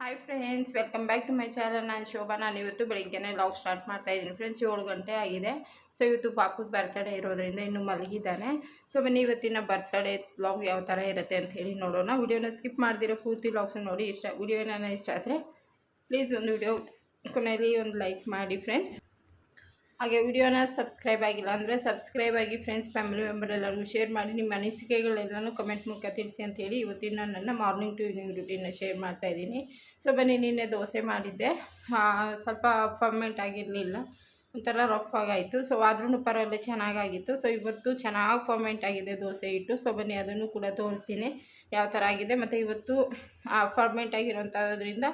Hi friends welcome back to my channel ನಾನು ಶೋಭಾ. ನಾನು ಇವತ್ತು ಬೆಳಿಗ್ಗೆನೇ ಲಾಗ್ ಸ್ಟಾರ್ಟ್ ಮಾಡ್ತಾ ಇದ್ದೀನಿ. ಫ್ರೆಂಡ್ಸ್ ಏಳು ಗಂಟೆ ಆಗಿದೆ. ಸೊ ಇವತ್ತು ಪಾಪದ ಬರ್ತಡೇ ಇರೋದ್ರಿಂದ ಇನ್ನೂ ಮಲಗಿದ್ದಾನೆ. ಸೊ ಬನ್ನಿ, ಇವತ್ತಿನ ಬರ್ತಡೇ ಲಾಗ್ ಯಾವ ಥರ ಇರುತ್ತೆ ಅಂತ ಹೇಳಿ ನೋಡೋಣ. ವಿಡಿಯೋನ ಸ್ಕಿಪ್ ಮಾಡಿದಿರೋ ಪೂರ್ತಿ ಲಾಗ್ಸ್ ನೋಡಿ. ಇಷ್ಟ ವಿಡಿಯೋ ಏನಾರ ಇಷ್ಟ ಆದರೆ ಪ್ಲೀಸ್ ಒಂದು ವಿಡಿಯೋ ಕೊನೆಯಲ್ಲಿ ಒಂದು ಲೈಕ್ ಮಾಡಿ ಫ್ರೆಂಡ್ಸ್ ಹಾಗೆ ವಿಡಿಯೋನ ಸಬ್ಸ್ಕ್ರೈಬ್ ಆಗಿಲ್ಲ ಅಂದರೆ ಸಬ್ಸ್ಕ್ರೈಬ್ ಆಗಿ ಫ್ರೆಂಡ್ಸ್ ಫ್ಯಾಮಿಲಿ ಮೆಂಬರ್ ಎಲ್ಲರಿಗೂ ಶೇರ್ ಮಾಡಿ, ನಿಮ್ಮ ಅನಿಸಿಕೆಗಳೆಲ್ಲನೂ ಕಮೆಂಟ್ ಮೂಲಕ ತಿಳಿಸಿ ಅಂತೇಳಿ ಇವತ್ತಿನ ನನ್ನ ಮಾರ್ನಿಂಗ್ ಟು ಈವ್ನಿಂಗ್ ರುಟೀನ್ನ ಶೇರ್ ಮಾಡ್ತಾ ಇದ್ದೀನಿ. ಸೊ ಬನ್ನಿ, ನಿನ್ನೆ ದೋಸೆ ಮಾಡಿದ್ದೆ. ಸ್ವಲ್ಪ ಫರ್ಮೆಂಟ್ ಆಗಿರಲಿಲ್ಲ. ಒಂಥರ ರಫ್ ಆಗಾಯಿತು. ಸೊ ಆದ್ರೂ ಪರವಾಗಿಲ್ಲ, ಚೆನ್ನಾಗಾಗಿತ್ತು. ಸೊ ಇವತ್ತು ಚೆನ್ನಾಗಿ ಫರ್ಮೆಂಟ್ ಆಗಿದೆ ದೋಸೆ ಇಟ್ಟು ಸೊ ಬನ್ನಿ, ಅದನ್ನು ಕೂಡ ತೋರಿಸ್ತೀನಿ. ಯಾವ ಥರ ಆಗಿದೆ. ಮತ್ತು ಇವತ್ತು ಫರ್ಮೆಂಟ್ ಆಗಿರೋಂಥದ್ರಿಂದ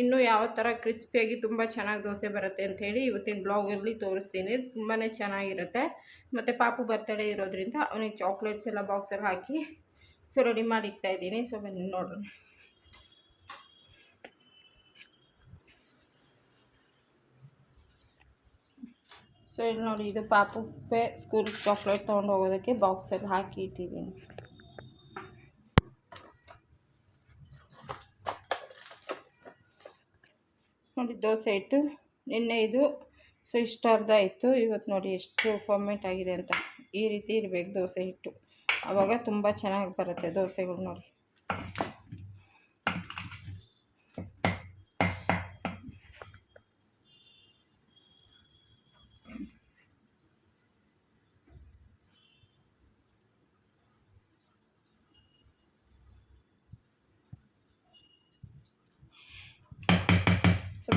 ಇನ್ನೂ ಯಾವ ಥರ ಕ್ರಿಸ್ಪಿಯಾಗಿ ತುಂಬ ಚೆನ್ನಾಗಿ ದೋಸೆ ಬರುತ್ತೆ ಅಂಥೇಳಿ ಇವತ್ತಿನ ಬ್ಲಾಗಲ್ಲಿ ತೋರಿಸ್ತೀನಿ. ತುಂಬಾ ಚೆನ್ನಾಗಿರುತ್ತೆ. ಮತ್ತು ಪಾಪು ಬರ್ತಡೇ ಇರೋದ್ರಿಂದ ಅವನಿಗೆ ಚಾಕ್ಲೇಟ್ಸ್ ಎಲ್ಲ ಬಾಕ್ಸಲ್ಲಿ ಹಾಕಿ ಸೊ ರೆಡಿ ಮಾಡಿ ಇದ್ದೀನಿ. ಸೊ ಬನ್ನಿ ನೋಡೋಣ. ಸೊ ಇಲ್ಲಿ ನೋಡಿ, ಇದು ಪಾಪುಗೆ ಸ್ಕೂಲ್ ಚಾಕ್ಲೇಟ್ ತೊಗೊಂಡು ಹೋಗೋದಕ್ಕೆ ಬಾಕ್ಸಲ್ಲಿ ಹಾಕಿ ಇಟ್ಟಿದ್ದೀನಿ. ನೋಡಿ ದೋಸೆ ಇಟ್ಟು ನಿನ್ನೆ ಇದು. ಸೊ ಇಷ್ಟು ಅರ್ಧ ಇತ್ತು ಇವತ್ತು ನೋಡಿ ಎಷ್ಟು ಫರ್ಮೆಂಟ್ ಆಗಿದೆ ಅಂತ. ಈ ರೀತಿ ಇರಬೇಕು ದೋಸೆ ಹಿಟ್ಟು. ಆವಾಗ ತುಂಬ ಚೆನ್ನಾಗಿ ಬರುತ್ತೆ ದೋಸೆಗಳು ನೋಡಿ.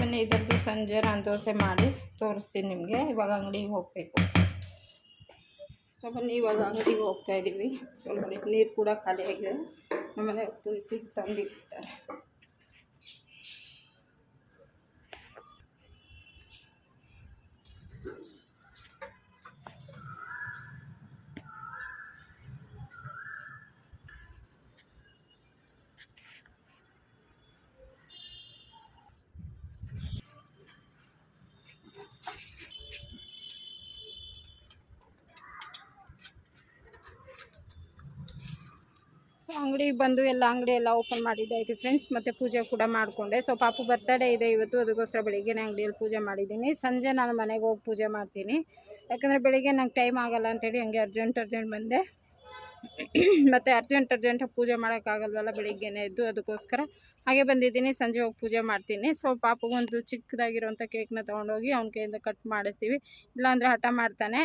ಬನ್ನಿ ಇದರದ್ದು ಸಂಜೆ ನಾನು ದೋಸೆ ಮಾಡಿ ತೋರಿಸ್ತೀನಿ ನಿಮಗೆ. ಇವಾಗ ಅಂಗಡಿಗೆ ಹೋಗಬೇಕು. ಸೊ ಬನ್ನಿ ಇವಾಗ ಅಂಗಡಿಗೆ ಹೋಗ್ತಾ ಇದ್ದೀವಿ ಸೊ ನೀರು ಕೂಡ ಖಾಲಿಯಾಗಿದೆ ಆಮೇಲೆ ತುಳಸಿ ತಂದಿರ್ತಾರೆ ಅಂಗಡಿಗೆ ಬಂದು ಎಲ್ಲ ಅಂಗಡಿ ಎಲ್ಲ ಓಪನ್ ಮಾಡಿದ್ದಾಯಿತು ಫ್ರೆಂಡ್ಸ್ ಮತ್ತು ಪೂಜೆ ಕೂಡ ಮಾಡಿಕೊಂಡೆ. ಸೊ ಪಾಪು ಬರ್ತಡೇ ಇದೆ ಇವತ್ತು. ಅದಕ್ಕೋಸ್ಕರ ಬೆಳಿಗ್ಗೆನೇ ಅಂಗಡಿಯಲ್ಲಿ ಪೂಜೆ ಮಾಡಿದ್ದೀನಿ. ಸಂಜೆ ನಾನು ಮನೆಗೆ ಹೋಗಿ ಪೂಜೆ ಮಾಡ್ತೀನಿ. ಯಾಕಂದರೆ ಬೆಳಿಗ್ಗೆ ನಂಗೆ ಟೈಮ್ ಆಗಲ್ಲ ಅಂತೇಳಿ ಹಂಗೆ ಅರ್ಜೆಂಟ್ ಅರ್ಜೆಂಟ್ ಬಂದೆ. ಮತ್ತು ಅರ್ಜೆಂಟ್ ಅರ್ಜೆಂಟಾಗಿ ಪೂಜೆ ಮಾಡೋಕ್ಕಾಗಲ್ವಲ್ಲ ಬೆಳಿಗ್ಗೆನೇ ಎದ್ದು. ಅದಕ್ಕೋಸ್ಕರ ಹಾಗೆ ಬಂದಿದ್ದೀನಿ. ಸಂಜೆ ಹೋಗಿ ಪೂಜೆ ಮಾಡ್ತೀನಿ. ಸೊ ಪಾಪಗೊಂದು ಚಿಕ್ಕದಾಗಿರೋಂಥ ಕೇಕ್ನ ತೊಗೊಂಡೋಗಿ ಅವ್ನ ಕೈಯಿಂದ ಕಟ್ ಮಾಡಿಸ್ತೀವಿ. ಇಲ್ಲಾಂದರೆ ಹಠ ಮಾಡ್ತಾನೆ.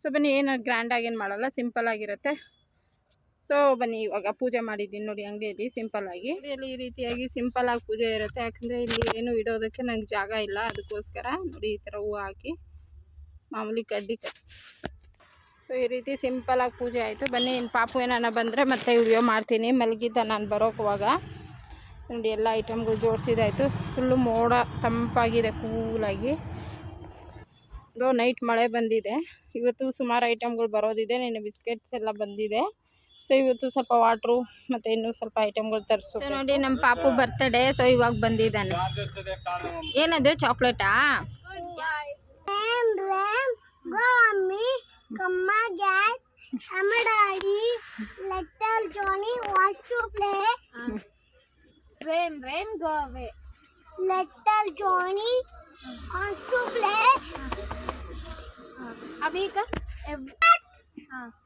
ಸೊ ಬನ್ನಿ, ಏನು ಗ್ರ್ಯಾಂಡಾಗಿ ಏನು ಮಾಡಲ್ಲ. ಸಿಂಪಲ್ ಆಗಿರುತ್ತೆ. ಸೊ ಬನ್ನಿ, ಇವಾಗ ಪೂಜೆ ಮಾಡಿದ್ದೀನಿ ನೋಡಿ ಅಂಗಡಿಯಲ್ಲಿ ಸಿಂಪಲ್ ಆಗಿ. ಅಂಗಡಿಯಲ್ಲಿ ಈ ರೀತಿಯಾಗಿ ಸಿಂಪಲ್ ಆಗಿ ಪೂಜೆ ಇರುತ್ತೆ. ಯಾಕಂದರೆ ಇಲ್ಲಿ ಏನು ಇಡೋದಕ್ಕೆ ನಂಗೆ ಜಾಗ ಇಲ್ಲ. ಅದಕ್ಕೋಸ್ಕರ ನೋಡಿ ಈ ಥರ ಹೂವು ಹಾಕಿ, ಮಾಮೂಲಿ ಕಡ್ಡಿ ಕಡ್ಡಿ ಸೊ ಈ ರೀತಿ ಸಿಂಪಲ್ ಆಗಿ ಪೂಜೆ ಆಯಿತು. ಬನ್ನಿ ಇನ್ನು ಪಾಪು ಏನಾನ ಬಂದರೆ ಮತ್ತೆ ವಿಡಿಯೋ ಮಾಡ್ತೀನಿ. ಮಲಗಿದ್ದ ನಾನು ಬರೋಕುವಾಗ ನೋಡಿ, ಎಲ್ಲ ಐಟಮ್ಗಳು ಜೋಡಿಸಿದಾಯಿತು ಫುಲ್ಲು ಮೋಡ ತಂಪಾಗಿದೆ ಕೂಲಾಗಿ ನೈಟ್ ಮಳೆ ಬಂದಿದೆ. ಇವತ್ತು ಸುಮಾರು ಐಟಮ್ಗಳು ಬರೋದಿದೆ. ನಿನ್ನೆ ಬಿಸ್ಕೆಟ್ಸ್ ಎಲ್ಲ ಬಂದಿದೆ. ಸೊ ಇವತ್ತು ಸ್ವಲ್ಪ ವಾಟ್ರು ಮತ್ತು ಇನ್ನೂ ಸ್ವಲ್ಪ ಐಟಮ್ಗಳು ತರಿಸು ನೋಡಿ ನಮ್ಮ ಪಾಪು ಬರ್ತಡೇ ಸೊ ಇವಾಗ ಬಂದಿದ್ದಾನೆ ಏನದು ಚಾಕ್ಲೇಟಾ ಅಭೀಕ Ram,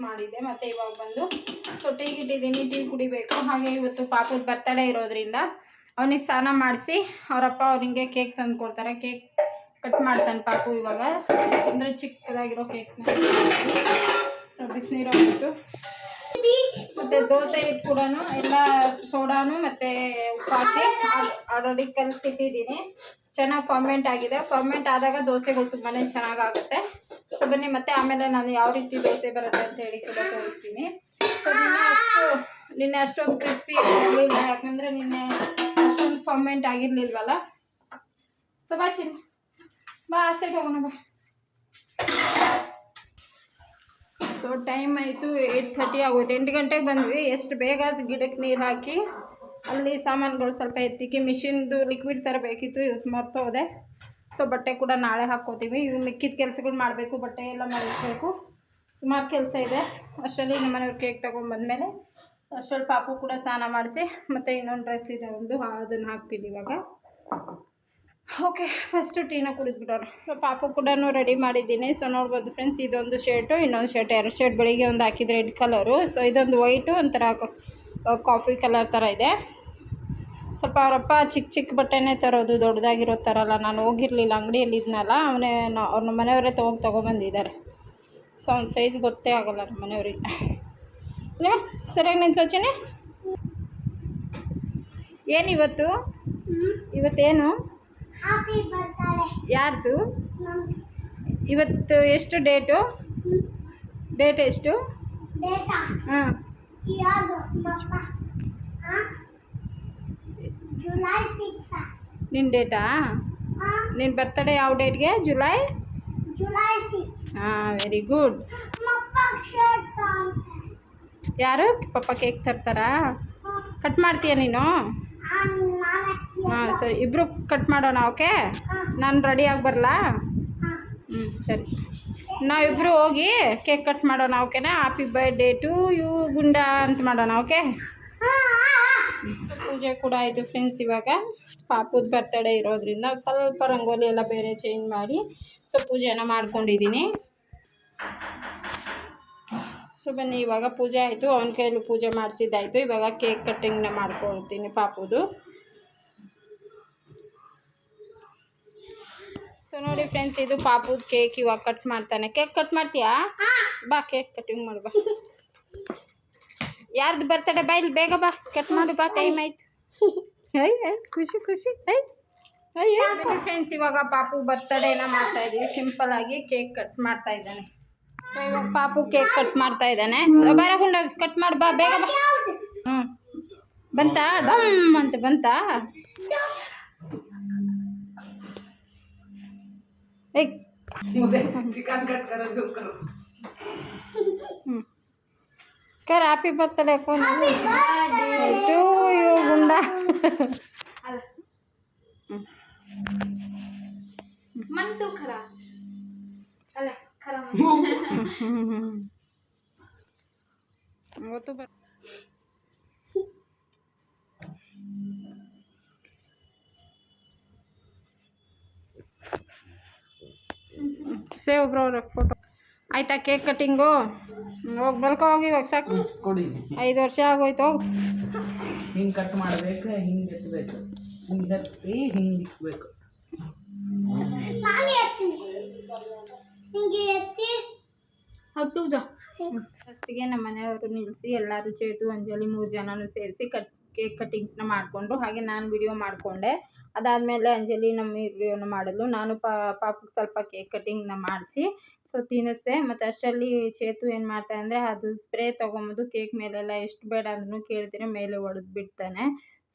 ಮಾಡಿದ್ದೆ ಮತ್ತೆ ಇವಾಗ ಬಂದು ಸೊ ಟೀ ಇಟ್ಟಿದ್ದೀನಿ ಟೀ ಕುಡಿಬೇಕು ಹಾಗೆ ಇವತ್ತು ಪಾಪದ ಬರ್ತಡೇ ಇರೋದ್ರಿಂದ ಅವನಿಗೆ ಸ್ನಾನ ಮಾಡಿಸಿ ಅವರಪ್ಪ ಅವ್ರಿಗೆ ಕೇಕ್ ತಂದು ಕೊಡ್ತಾರೆ ಕೇಕ್ ಕಟ್ ಮಾಡ್ತಾನೆ ಪಾಪು ಇವಾಗ ಅಂದರೆ ಚಿಕ್ಕದಾಗಿರೋ ಕೇಕ್ನ ಬಿಸಿನೀರು ಹಾಕ್ಬಿಟ್ಟು ಮತ್ತು ದೋಸೆ ಹಿಟ್ಟು ಕೂಡ ಎಲ್ಲ ಸೋಡಾನು ಮತ್ತು ಉಪ್ಪು ಹಾಕಿ ಆಲ್ರೆಡಿ ಕಲಸಿಟ್ಟಿದ್ದೀನಿ ಚೆನ್ನಾಗಿ ಫರ್ಮೆಂಟ್ ಆಗಿದೆ. ಫರ್ಮೆಂಟ್ ಆದಾಗ ದೋಸೆಗಳು ತುಂಬಾ ಚೆನ್ನಾಗಾಗುತ್ತೆ. ಸೊ ಬನ್ನಿ, ಮತ್ತೆ ಆಮೇಲೆ ನಾನು ಯಾವ ರೀತಿ ದೋಸೆ ಬರುತ್ತೆ ಅಂತ ಹೇಳಿ ಕೂಡ ತೋರಿಸ್ತೀನಿ. ಸೊ ನಿನ್ನೆ ಅಷ್ಟು, ನಿನ್ನೆ ಅಷ್ಟೊಂದು ಕ್ರಿಸ್ಪಿ ಇರಲಿಲ್ಲ ಯಾಕಂದರೆ ನಿನ್ನೆ ಅಷ್ಟೊಂದು ಫರ್ಮೆಂಟ್ ಆಗಿರ್ಲಿಲ್ವಲ್ಲ? ಸೊ ಬಾ ಚಿನ್ ಬಾ ಆ ಸೈಡ್ ಹೋಗೋಣ ಬಾ. ಸೊ ಟೈಮ್ ಆಯಿತು ಏಯ್ಟ್ ಥರ್ಟಿ ಆಗೋಯ್ತು. ಎಂಟು ಗಂಟೆಗೆ ಬಂದ್ವಿ. ಎಷ್ಟು ಬೇಗ ಗಿಡಕ್ಕೆ ನೀರು ಹಾಕಿ. ಅಲ್ಲಿ ಸಾಮಾನುಗಳು ಸ್ವಲ್ಪ ಎತ್ತಿಕ್ಕಿ ಮಿಷಿನ್ದು ಲಿಕ್ವಿಡ್ ತರಬೇಕಿತ್ತು ಮಾಡ್ತಾ ಹೋದೆ ಸೊ ಬಟ್ಟೆ ಕೂಡ ನಾಳೆ ಹಾಕ್ಕೋತೀವಿ. ಇವು ಮಿಕ್ಕಿದ ಕೆಲಸಗಳು ಮಾಡಬೇಕು, ಬಟ್ಟೆ ಎಲ್ಲ ಮಾಡಿಸ್ಬೇಕು ಸುಮಾರು ಕೆಲಸ ಇದೆ. ಅಷ್ಟರಲ್ಲಿ ನಮ್ಮ ಮನೆಯವ್ರು ಕೇಕ್ ತೊಗೊಂಡ್ಬಂದ್ಮೇಲೆ ಅಷ್ಟರಲ್ಲಿ ಪಾಪು ಕೂಡ ಸ್ನಾನ ಮಾಡಿಸಿ, ಮತ್ತು ಇನ್ನೊಂದು ಡ್ರೆಸ್ ಇದೆ ಒಂದು, ಅದನ್ನು ಹಾಕ್ತೀನಿ ಇವಾಗ. ಓಕೆ ಫಸ್ಟು ಟೀನ ಕುಡಿದ್ಬಿಡೋಣ ಸೊ ಪಾಪು ಕೂಡ ರೆಡಿ ಮಾಡಿದ್ದೀನಿ. ಸೊ ನೋಡ್ಬೋದು ಫ್ರೆಂಡ್ಸ್ ಇದೊಂದು ಶರ್ಟು ಇನ್ನೊಂದು ಶರ್ಟ್ ಎರಡು ಶರ್ಟ್ ಬೆಳಿಗ್ಗೆ ಒಂದು ಹಾಕಿದ್ರೆ ರೆಡ್ ಕಲರು ಸೊ ಇದೊಂದು ವೈಟು ಒಂಥರ ಕಾಫಿ ಕಲರ್ ಥರ ಇದೆ. ಸ್ವಲ್ಪ ಅವರಪ್ಪ ಚಿಕ್ಕ ಚಿಕ್ಕ ಬಟ್ಟೆನೇ ತರೋದು ದೊಡ್ಡದಾಗಿರೋ ಥರ ಅಲ್ಲ ನಾನು ಹೋಗಿರಲಿಲ್ಲ ಅಂಗಡಿಯಲ್ಲಿ ಇದ್ನಲ್ಲ ಅವನೇ ಅವ್ರ ನಮ್ಮ ಮನೆಯವರೇ ತೊಗೊಂಡು ತೊಗೊಂಬಂದಿದ್ದಾರೆ. ಸೊ ಅವ್ನ ಸೈಜ್ ಗೊತ್ತೇ ಆಗಲ್ಲ ನಮ್ಮ ಮನೆಯವ್ರಿಗೆ. ಇಲ್ಲ ಸರಿಯಾಗಿ ನಿಂತ್ಕೊಳ್ತೀನಿ ಏನು ಇವತ್ತು? ಇವತ್ತೇನು? ಯಾರ್ದು? ಇವತ್ತು ಎಷ್ಟು ಡೇಟು? ಡೇಟ್ ಎಷ್ಟು? ಹಾಂ. ನಿನ್ನ ಡೇಟಾ? ನಿನ್ನ ಬರ್ತಡೇ ಯಾವ ಡೇಟ್ಗೆ? ಜುಲೈ? ಹಾಂ ವೆರಿ ಗುಡ್ ಯಾರು? ಪಪ್ಪ ಕೇಕ್ ತರ್ತಾರಾ? ಕಟ್ ಮಾಡ್ತೀಯ ನೀನು? ಹಾಂ, ಸರಿ. ಇಬ್ಬರು ಕಟ್ ಮಾಡೋಣ ಓಕೆ ನಾನು ರೆಡಿ ಆಗಿ ಬರಲಾ? ಹ್ಞೂ ಸರಿ. ನಾವಿಬ್ಬರು ಹೋಗಿ ಕೇಕ್ ಕಟ್ ಮಾಡೋಣ, ಓಕೆನಾ? ಹ್ಯಾಪಿ ಬರ್ಡೇ ಟು ಯು ಗುಂಡ ಅಂತ ಮಾಡೋಣ, ಓಕೆ? ಪೂಜೆ ಕೂಡ ಆಯಿತು ಫ್ರೆಂಡ್ಸ್ ಇವಾಗ. ಪಾಪುದ ಬರ್ತಡೇ ಇರೋದ್ರಿಂದ ಸ್ವಲ್ಪ ರಂಗೋಲಿ ಎಲ್ಲ ಬೇರೆ ಚೇಂಜ್ ಮಾಡಿ ಸೊ ಪೂಜೆನ ಮಾಡ್ಕೊಂಡಿದ್ದೀನಿ ಸೊ ಬನ್ನಿ, ಇವಾಗ ಪೂಜೆ ಆಯಿತು. ಅವನ ಕೈಯಲ್ಲಿ ಪೂಜೆ ಮಾಡಿಸಿದ್ದಾಯಿತು. ಇವಾಗ ಕೇಕ್ ಕಟ್ಟಿಂಗ್ನ ಮಾಡ್ಕೊಳ್ತೀನಿ ಪಾಪುದು. ಸೊ ನೋಡಿ ಫ್ರೆಂಡ್ಸ್ ಇದು ಪಾಪುದ ಕೇಕ್ ಇವಾಗ ಕಟ್ ಮಾಡ್ತಾನೆ. ಕೇಕ್ ಕಟ್ ಮಾಡ್ತೀಯಾ? ಬಾ ಕೇಕ್ ಕಟಿಂಗ್ ಮಾಡ್ಬಾ ಯಾರ್ದು ಬರ್ತಡೆ ಬಾ ಇಲ್ಲಿ ಬೇಗ ಬಾ. ಕಟ್ ಮಾಡು ಬಾ ಟೈಮ್ ಆಯ್ತು. ಅಯ್ಯ ಖುಷಿ ಖುಷಿ ಐ ಐ ಫ್ರೆಂಡ್ಸ್ ಇವಾಗ ಪಾಪು ಬರ್ತಡೇನ ಮಾಡ್ತಾ ಇದೀವಿ ಸಿಂಪಲ್ ಆಗಿ ಕೇಕ್ ಕಟ್ ಮಾಡ್ತಾ ಇದ್ದಾನೆ. ಸೊ ಇವಾಗ ಪಾಪು ಕೇಕ್ ಕಟ್ ಮಾಡ್ತಾ ಇದ್ದಾನೆ. ಬರ ಗುಂಡ ಕಟ್ ಮಾಡಿ ಬಾ ಬೇಗ ಬಾ. ಹ್ಞೂ ಬಂತಾ? ಡಮ್ ಅಂತ ಬಂತಾ? एक। चिकन कट करो जो करो। हम्म। कर आप ही पर टेलीफोन टू यू गुंडा। हम्म। मन तो खराब। अला वो तो बता। ಸೇವ್ ಬ್ರೋ ಫೋಟೋ ಆಯ್ತಾ ಕೇಕ್ ಕಟ್ಟಿಂಗು ಹೋಗಿ ಬಲ್ಕೋ ಹೋಗಿ ಇವಾಗ ಸಾಕು. ಐದು ವರ್ಷ ಆಗೋಯ್ತು ಹೋಗಿ. ಹಿಂಗೆ ಕಟ್ ಮಾಡಬೇಕು ಹಿಂಗೆ ಎತ್ತಬೇಕು ಹಿಂಗೆ ಎತ್ತಿ ಹಿಂಗೆ ಇಕ್ಬೇಕು. ಫಸ್ಟಿಗೆ ನಮ್ಮ ಮನೆಯವರು ನಿಲ್ಲಿಸಿ ಎಲ್ಲರೂ ಚೇತು ಅಂಜಲಿ ಮೂರು ಜನನೂ ಸೇರಿಸಿ ಕಟ್ ಕೇಕ್ ಕಟಿಂಗ್ಸ್ನ ಮಾಡಿಕೊಂಡ್ರು ಹಾಗೆ ನಾನು ವಿಡಿಯೋ ಮಾಡಿಕೊಂಡೆ. ಅದಾದಮೇಲೆ ಅಂಜಲಿ ನಮ್ಮ ವಿಡಿಯೋನ ಮಾಡಿದ್ಲು ನಾನು ಪಾಪಕ್ಕೆ ಸ್ವಲ್ಪ ಕೇಕ್ ಕಟ್ಟಿಂಗ್ನ ಮಾಡಿಸಿ ಸೊ ತಿನ್ನಿಸ್ದೆ. ಮತ್ತು ಅಷ್ಟರಲ್ಲಿ ಚೇತು ಏನು ಮಾಡ್ತಾನೆ ಅಂದರೆ, ಅದು ಸ್ಪ್ರೇ ತೊಗೊಂಬೋದು ಕೇಕ್ ಮೇಲೆಲ್ಲ ಎಷ್ಟು ಬೇಡ ಅಂದ್ರೂ ಕೇಳ್ತೀನಿ ಮೇಲೆ ಒಡೆದು ಬಿಡ್ತಾನೆ.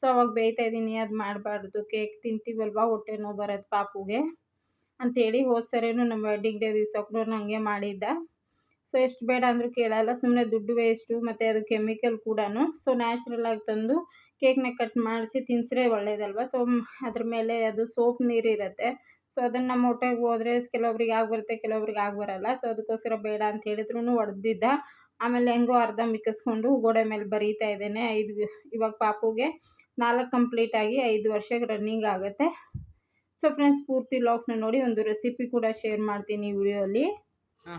ಸೊ ಅವಾಗ ಬೇಯ್ತಾ ಇದ್ದೀನಿ, ಅದು ಮಾಡಬಾರ್ದು. ಕೇಕ್ ತಿಂತೀವಲ್ವಾ, ಹೊಟ್ಟೆ ನೋವು ಬರೋದು ಪಾಪುಗೆ? ಅಂಥೇಳಿ ಹೋದ ಸರಿನೂ ನಮ್ಮ ವೆಡ್ಡಿಂಗ್ ಡೇ ದಿವ್ಸಕ್ಕೂ ಹಂಗೆ ಮಾಡಿದ್ದ. ಸೊ ಎಷ್ಟು ಬೇಡ ಅಂದರೂ ಕೇಳಲ್ಲ ಸುಮ್ಮನೆ ದುಡ್ಡು ವೇಸ್ಟು ಮತ್ತು ಅದು ಕೆಮಿಕಲ್ ಕೂಡ ಸೊ ನ್ಯಾಚುರಲ್ ಆಗಿ ತಂದು ಕೇಕ್ನ ಕಟ್ ಮಾಡಿಸಿ ತಿನ್ಸಿದ್ರೆ ಒಳ್ಳೇದಲ್ವ? ಸೊ ಅದ್ರ ಮೇಲೆ ಅದು ಸೋಪ್ ನೀರಿರುತ್ತೆ. ಸೊ ಅದನ್ನು ನಮ್ಮ ಹೊಟ್ಟೆಗೆ ಹೋದ್ರೆ ಕೆಲವೊಬ್ರಿಗೆ ಆಗಿಬರುತ್ತೆ ಕೆಲವೊಬ್ರಿಗೆ ಆಗಿಬರಲ್ಲ ಸೊ ಅದಕ್ಕೋಸ್ಕರ ಬೇಡ ಅಂತ ಹೇಳಿದ್ರು ಒಡೆದಿದ್ದ. ಆಮೇಲೆ ಹೆಂಗೋ ಅರ್ಧ ಮಿಕ್ಕಿಸ್ಕೊಂಡು ಗೋಡೆ ಮೇಲೆ ಬರೀತಾ ಇದ್ದೇನೆ. ಐದು ಇವಾಗ ಪಾಪುಗೆ ನಾಲ್ಕು ಕಂಪ್ಲೀಟ್ ಆಗಿ ಐದು ವರ್ಷಕ್ಕೆ ರನ್ನಿಂಗ್ ಆಗುತ್ತೆ. ಸೊ ಫ್ರೆಂಡ್ಸ್ ಪೂರ್ತಿ ಲಾಗ್ಸ್ನ ನೋಡಿ ಒಂದು ರೆಸಿಪಿ ಕೂಡ ಶೇರ್ ಮಾಡ್ತೀನಿ ಈ ವಿಡಿಯೋಲಿ. ಹಾ.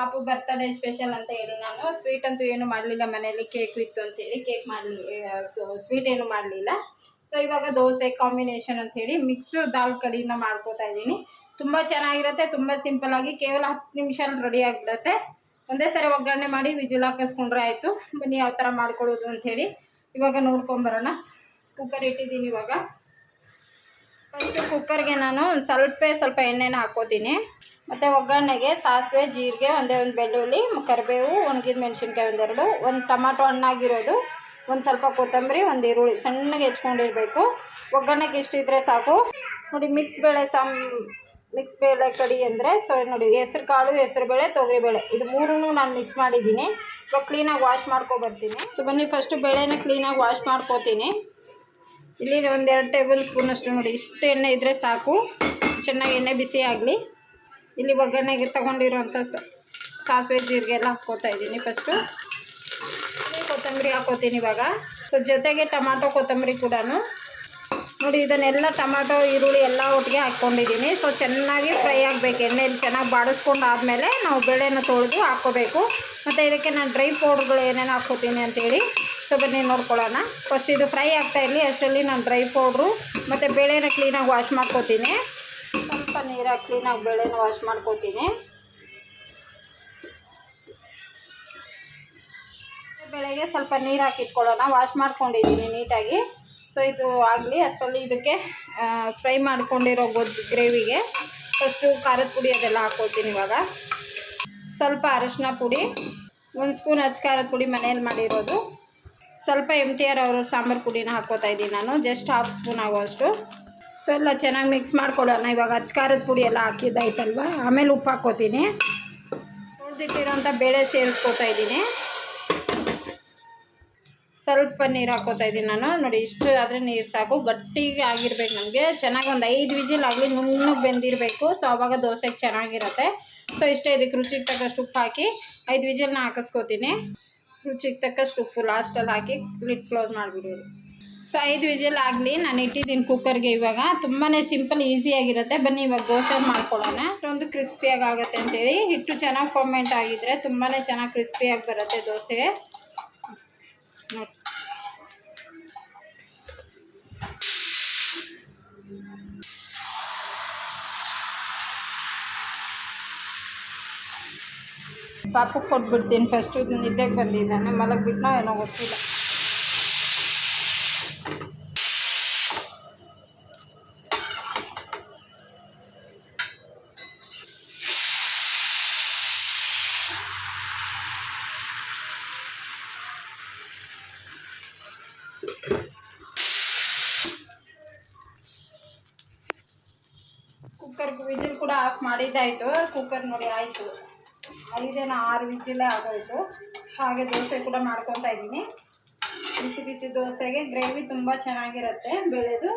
ಪಾಪು ಬರ್ತಡೇ ಸ್ಪೆಷಲ್ ಅಂತ ಹೇಳಿ ನಾನು. ಸ್ವೀಟ್ ಅಂತೂ ಏನು ಮಾಡಲಿಲ್ಲ, ಮನೆಯಲ್ಲಿ ಕೇಕ್ ಇತ್ತು ಅಂತ ಹೇಳಿ ಕೇಕ್ ಮಾಡಲಿ ಸ್ವೀಟ್ ಏನು ಮಾಡಲಿಲ್ಲ. ಸೊ ಇವಾಗ ದೋಸೆ ಕಾಂಬಿನೇಷನ್ ಅಂತ ಹೇಳಿ ಮಿಕ್ಸ್ ದಾಲ್ ಕಡಿನ ಮಾಡ್ಕೋತಾ ಇದ್ದೀನಿ. ತುಂಬ ಚೆನ್ನಾಗಿರುತ್ತೆ, ತುಂಬ ಸಿಂಪಲ್ ಆಗಿ ಕೇವಲ ಹತ್ತು ನಿಮಿಷ ರೆಡಿ ಆಗಿಬಿಡುತ್ತೆ. ಒಂದೇ ಸರಿ ಒಗ್ಗರಣೆ ಮಾಡಿ ವಿಜಿಲ್ ಹಾಕಿಸ್ಕೊಂಡ್ರೆ ಆಯಿತು. ಬನ್ನಿ ಯಾವ ಥರ ಮಾಡ್ಕೊಳ್ಳೋದು ಅಂಥೇಳಿ ಇವಾಗ ನೋಡ್ಕೊಂಬರೋಣ ಕುಕ್ಕರ್ ಇಟ್ಟಿದ್ದೀನಿ ಇವಾಗ. ಫಸ್ಟು ಕುಕ್ಕರ್ಗೆ ನಾನು ಒಂದು ಸ್ವಲ್ಪ ಸ್ವಲ್ಪ ಎಣ್ಣೆನ ಹಾಕೋತೀನಿ. ಮತ್ತು ಒಗ್ಗರಣೆಗೆ ಸಾಸಿವೆ, ಜೀರಿಗೆ, ಒಂದೇ ಒಂದು ಬೆಳ್ಳುಳ್ಳಿ, ಕರಿಬೇವು, ಒಣಗಿದ ಮೆಣಸಿನ್ಕಾಯಿ ಒಂದೆರಡು, ಒಂದು ಟೊಮಾಟೊ ಹಣ್ಣಾಗಿರೋದು, ಒಂದು ಸ್ವಲ್ಪ ಕೊತ್ತಂಬರಿ, ಒಂದು ಈರುಳ್ಳಿ ಸಣ್ಣಗೆ ಹೆಚ್ಕೊಂಡಿರಬೇಕು. ಒಗ್ಗರಣೆಗೆ ಇಷ್ಟಿದ್ರೆ ಸಾಕು. ನೋಡಿ ಮಿಕ್ಸ್ ಬೇಳೆ ಸಾಮ್ ಮಿಕ್ಸ್ ಬೇಳೆ ಕಡಿ ಅಂದರೆ ಸೊ ನೋಡಿ, ಹೆಸ್ರು ಕಾಳು, ಹೆಸ್ರು ಬೇಳೆ ತೊಗರಿಬೇಳೆ ಇದು ಮೂರೂ ನಾನು ಮಿಕ್ಸ್ ಮಾಡಿದ್ದೀನಿ. ಇವಾಗ ಕ್ಲೀನಾಗಿ ವಾಶ್ ಮಾಡ್ಕೊಬರ್ತೀನಿ ಸೊ ಬನ್ನಿ ಫಸ್ಟು ಬೇಳೆನ ಕ್ಲೀನಾಗಿ ವಾಶ್ ಮಾಡ್ಕೋತೀನಿ. ಇಲ್ಲಿ ಒಂದೆರಡು ಟೇಬಲ್ ಸ್ಪೂನ್ ಅಷ್ಟು ನೋಡಿ. ಇಷ್ಟು ಎಣ್ಣೆ ಇದ್ದರೆ ಸಾಕು. ಚೆನ್ನಾಗಿ ಎಣ್ಣೆ ಬಿಸಿ ಆಗಲಿ. ಇಲ್ಲಿ ಒಗ್ಗರಣೆಗೆ ತೊಗೊಂಡಿರೋಂಥ ಸಾಸಿವೆ ಜೀರಿಗೆ ಎಲ್ಲ ಹಾಕ್ಕೋತಾ ಇದ್ದೀನಿ ಫಸ್ಟು ಕೊತ್ತಂಬರಿ ಹಾಕೋತೀನಿ ಇವಾಗ. ಸೊ ಜೊತೆಗೆ ಟೊಮಾಟೊ ಕೊತ್ತಂಬರಿ ಕೂಡ ನೋಡಿ, ಇದನ್ನೆಲ್ಲ ಟೊಮಾಟೊ, ಈರುಳ್ಳಿ ಎಲ್ಲ ಒಟ್ಟಿಗೆ ಹಾಕ್ಕೊಂಡಿದ್ದೀನಿ. ಸೊ ಚೆನ್ನಾಗಿ ಫ್ರೈ ಆಗಬೇಕು. ಎಣ್ಣೆಯಲ್ಲಿ ಚೆನ್ನಾಗಿ ಬಾಡಿಸ್ಕೊಂಡು ಆದಮೇಲೆ ನಾವು ಬೇಳೆನ ತೊಳೆದು ಹಾಕ್ಕೋಬೇಕು. ಮತ್ತು ಇದಕ್ಕೆ ನಾನು ಡ್ರೈ ಪೌಡ್ರ್ಗಳು ಏನೇನು ಹಾಕ್ಕೋತೀನಿ ಅಂತೇಳಿ. ಸೊ ಬನ್ನಿ ನೋಡ್ಕೊಳ್ಳೋಣ. ಫಸ್ಟ್ ಇದು ಫ್ರೈ ಆಗ್ತಾ ಇರಲಿ, ಅಷ್ಟರಲ್ಲಿ ನಾನು ಡ್ರೈ ಪೌಡ್ರು ಮತ್ತು ಬೇಳೆನ ಕ್ಲೀನಾಗಿ ವಾಶ್ ಮಾಡ್ಕೋತೀನಿ. ಸ್ವಲ್ಪ ನೀರಾಗಿ ಕ್ಲೀನಾಗಿ ಬೇಳೆನ ವಾಶ್ ಮಾಡ್ಕೋತೀನಿ. ಬೆಳೆಗೆ ಸ್ವಲ್ಪ ನೀರು ಹಾಕಿಟ್ಕೊಳ್ಳೋಣ. ವಾಶ್ ಮಾಡ್ಕೊಂಡಿದ್ದೀನಿ ನೀಟಾಗಿ. ಸೊ ಇದು ಆಗಲಿ, ಅಷ್ಟರಲ್ಲಿ ಇದಕ್ಕೆ ಫ್ರೈ ಮಾಡ್ಕೊಂಡಿರೋ ಗೊಜ್ಜು ಗ್ರೇವಿಗೆ ಫಸ್ಟು ಖಾರದ ಪುಡಿ ಅದೆಲ್ಲ ಹಾಕ್ಕೊಳ್ತೀನಿ ಇವಾಗ. ಸ್ವಲ್ಪ ಅರಶಿನ ಪುಡಿ, ಒಂದು ಸ್ಪೂನ್ ಅಚ್ಚ ಖಾರದ ಪುಡಿ ಮನೇಲಿ ಮಾಡಿರೋದು. ಸ್ವಲ್ಪ ಎಂ ಟಿ ಆರ್ ಅವರು ಸಾಂಬಾರು ಪುಡಿನ ಹಾಕ್ಕೋತಾ ಇದ್ದೀನಿ ನಾನು ಜಸ್ಟ್ ಹಾಫ್ ಸ್ಪೂನ್ ಆಗುವಷ್ಟು. ಸೊ ಎಲ್ಲ ಚೆನ್ನಾಗಿ ಮಿಕ್ಸ್ ಮಾಡ್ಕೊಳ್ಳೋಣ. ಇವಾಗ ಅಚ್ಕಾರದ ಪುಡಿ ಎಲ್ಲ ಹಾಕಿದ್ದಾಯ್ತಲ್ವ? ಆಮೇಲೆ ಉಪ್ಪು ಹಾಕ್ಕೋತೀನಿ. ಉಳಿದಿಟ್ಟಿರೋಂಥ ಬೇಳೆ ಸೇರಿಸ್ಕೊತಾ ಇದ್ದೀನಿ. ಸ್ವಲ್ಪ ನೀರು ಹಾಕೋತಾ ಇದ್ದೀನಿ ನಾನು. ನೋಡಿ, ಇಷ್ಟು ಆದರೆ ನೀರು ಸಾಕು. ಗಟ್ಟಿಗೆ ಆಗಿರ್ಬೇಕು ನಮಗೆ. ಚೆನ್ನಾಗಿ ಒಂದು ಐದು ವಿಜಿಲ್ ಆಗಲಿ ನುಣ್ಣಗೆ ಬೆಂದಿರಬೇಕು. ಸೊ ಆವಾಗ ದೋಸೆಗೆ ಚೆನ್ನಾಗಿರುತ್ತೆ. ಸೊ ಇಷ್ಟೇ ಇದಕ್ಕೆ ರುಚಿಗೆ ತಕ್ಕಷ್ಟು ಉಪ್ಪು ಹಾಕಿ ಐದು ವಿಜಿಲ್ನ ಹಾಕಿಸ್ಕೋತೀನಿ. ರುಚಿಗೆ ತಕ್ಕಷ್ಟು ಉಪ್ಪು ಲಾಸ್ಟಲ್ಲಿ ಹಾಕಿ ಲಿಡ್ ಕ್ಲೋಸ್ ಮಾಡಿಬಿಡೋದು. ಸೊ ಐದು ವಿಜಿಲ್ ಆಗಲಿ, ನಾನು ಇಟ್ಟಿದ್ದೀನಿ ಕುಕ್ಕರ್ಗೆ ಇವಾಗ. ತುಂಬಾ ಸಿಂಪಲ್ ಈಸಿಯಾಗಿರುತ್ತೆ ಬನ್ನಿ, ಇವಾಗ ದೋಸೆ ಮಾಡ್ಕೊಳ್ಳೋಣ. ಅಷ್ಟೊಂದು ಕ್ರಿಸ್ಪಿಯಾಗಿ ಆಗುತ್ತೆ ಅಂತೇಳಿ. ಹಿಟ್ಟು ಚೆನ್ನಾಗಿ ಫರ್ಮೆಂಟ್ ಆಗಿದ್ದರೆ ತುಂಬಾ ಚೆನ್ನಾಗಿ ಕ್ರಿಸ್ಪಿಯಾಗಿ ಬರುತ್ತೆ ದೋಸೆ. ನೋಡಿ ಪಾಪು ಕೊಟ್ಬಿಡ್ತೀನಿ ಫಸ್ಟು ನಿದ್ದೆಗೆ ಬಂದಿದ್ದಾನೆ ಮಲಗಿಬಿಟ್ಟು ಏನೋ ಗೊತ್ತಿಲ್ಲ ಕುಕ್ಕರ್ ವಿಜಿಲ್ ಕೂಡ ಆಫ್ ಮಾಡಿದ್ದಾಯಿತು ಕುಕ್ಕರ್ ನೋಡಿ ಆಯಿತು ಐದೇನೋ ಆರು ವಿಸಿಲೇ ಆಗೋಯಿತು. ಹಾಗೆ ದೋಸೆ ಕೂಡ ಮಾಡ್ಕೊತಾ ಇದ್ದೀನಿ. ಬಿಸಿ ಬಿಸಿ ದೋಸೆಗೆ ಗ್ರೇವಿ ತುಂಬ ಚೆನ್ನಾಗಿರುತ್ತೆ ಬೆಳೆದು.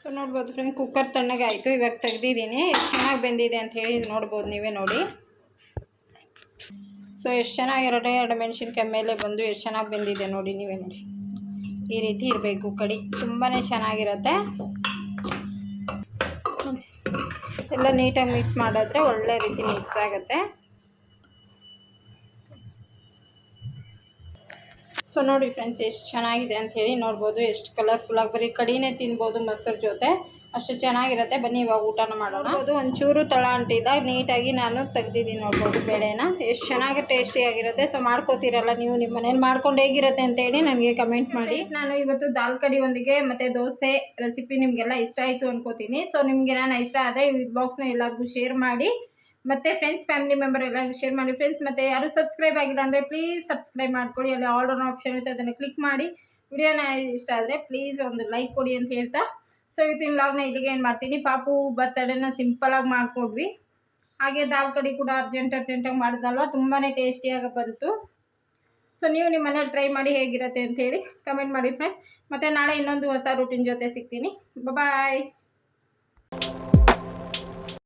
ಸೊ ನೋಡ್ಬೋದು ಫ್ರೆಂಡ್ ಕುಕ್ಕರ್ ತಣ್ಣಗೆ ಆಯಿತು. ಇವಾಗ ತೆಗ್ದಿದ್ದೀನಿ. ಚೆನ್ನಾಗಿ ಬೆಂದಿದೆ ಅಂತ ಹೇಳಿ ನೋಡ್ಬೋದು ನೀವೇ ನೋಡಿ. ಸೊ ಎಷ್ಟು ಎರಡೇ, ಎರಡು ಮೆಣಸಿನ್ಕಾಯಿ ಮೇಲೆ ಬಂದು ಎಷ್ಟು ಚೆನ್ನಾಗಿ ಬೆಂದಿದೆ ನೋಡಿ, ನೀವೇ ನೋಡಿ. ಈ ರೀತಿ ಇರಬೇಕು ಕಡಿ. ತುಂಬಾ ಚೆನ್ನಾಗಿರುತ್ತೆ. ಎಲ್ಲ ನೀಟಾಗಿ ಮಿಕ್ಸ್ ಮಾಡಿದ್ರೆ ಒಳ್ಳೆ ರೀತಿ ಮಿಕ್ಸ್ ಆಗುತ್ತೆ. ಸೊ ನೋಡಿ ಫ್ರೆಂಡ್ಸ್ ಎಷ್ಟು ಚೆನ್ನಾಗಿದೆ ಅಂತ ಹೇಳಿ ನೋಡ್ಬೋದು. ಎಷ್ಟು ಕಲರ್ಫುಲ್ಲಾಗಿ ಬರೀ ಕಡಿನೇ ತಿನ್ಬೋದು ಮೊಸರು ಜೊತೆ. ಅಷ್ಟು ಚೆನ್ನಾಗಿರುತ್ತೆ. ಬನ್ನಿ ಇವಾಗ ಊಟನ ಮಾಡೋಣ. ಅದು ಒಂಚೂರು ತಳ ಅಂಟಿಲ್ಲ ನೀಟಾಗಿ ನಾನು ತೆಗ್ದಿದ್ದೀನಿ ನೋಡ್ಬೋದು ಬೇಳೆನ. ಎಷ್ಟು ಚೆನ್ನಾಗಿ ಟೇಸ್ಟಿಯಾಗಿರುತ್ತೆ ಸೊ ಮಾಡ್ಕೋತೀರಲ್ಲ ನೀವು ನಿಮ್ಮ ಮನೇಲಿ ಮಾಡ್ಕೊಂಡು ಹೇಗಿರುತ್ತೆ ಅಂತ ಹೇಳಿ ನನಗೆ ಕಮೆಂಟ್ ಮಾಡಿ. ನಾನು ಇವತ್ತು ದಾಲ್ ಕಡಿ ಒಂದಿಗೆ ಮತ್ತು ದೋಸೆ ರೆಸಿಪಿ ನಿಮಗೆಲ್ಲ ಇಷ್ಟ ಆಯಿತು ಅನ್ಕೋತೀನಿ. ಸೊ ನಿಮಗೆ ನಾನು ಇಷ್ಟ ಆದರೆ ಈ ಬಾಕ್ಸ್ನ ಎಲ್ಲರಿಗೂ ಶೇರ್ ಮಾಡಿ. ಮತ್ತು ಫ್ರೆಂಡ್ಸ್ ಫ್ಯಾಮಿಲಿ ಮೆಂಬರ್ ಎಲ್ಲರಿಗೂ ಶೇರ್ ಮಾಡಿ. ಫ್ರೆಂಡ್ಸ್ ಮತ್ತು ಯಾರು ಸಬ್ಸ್ಕ್ರೈಬ್ ಆಗಿಲ್ಲ ಅಂದರೆ ಪ್ಲೀಸ್ ಸಬ್ಸ್ಕ್ರೈಬ್ ಮಾಡ್ಕೊಳ್ಳಿ. ಅಲ್ಲಿ ಆರ್ಡರ್ ಆಪ್ಷನ್ ಇರುತ್ತೆ ಅದನ್ನು ಕ್ಲಿಕ್ ಮಾಡಿ. ವಿಡಿಯೋನ ಇಷ್ಟ ಆದರೆ ಪ್ಲೀಸ್ ಒಂದು ಲೈಕ್ ಕೊಡಿ ಅಂತ ಹೇಳ್ತಾ ಸೊ ಇವತ್ತಿನ ಲಾಗ್ನ ಇಲ್ಲಿಗೆ ಏನು ಮಾಡ್ತೀನಿ? ಪಾಪು ಬರ್ತಡೇನ ಸಿಂಪಲಾಗಿ ಮಾಡಿಕೊಡ್ವಿ. ಹಾಗೆ ದಾಲ್ ಕಡಿ ಕೂಡ ಅರ್ಜೆಂಟ್ ಅರ್ಜೆಂಟಾಗಿ ಮಾಡಿದಲ್ವ? ತುಂಬಾ ಟೇಸ್ಟಿಯಾಗಿ ಬಂತು. ಸೊ ನೀವು ನಿಮ್ಮ ಮನೇಲಿ ಟ್ರೈ ಮಾಡಿ ಹೇಗಿರುತ್ತೆ ಅಂತ ಹೇಳಿ ಕಮೆಂಟ್ ಮಾಡಿ ಫ್ರೆಂಡ್ಸ್ ಮತ್ತು ನಾಳೆ ಇನ್ನೊಂದು ಹೊಸ ರೂಟಿನ್ ಜೊತೆ ಸಿಗ್ತೀನಿ. ಬಾಯ್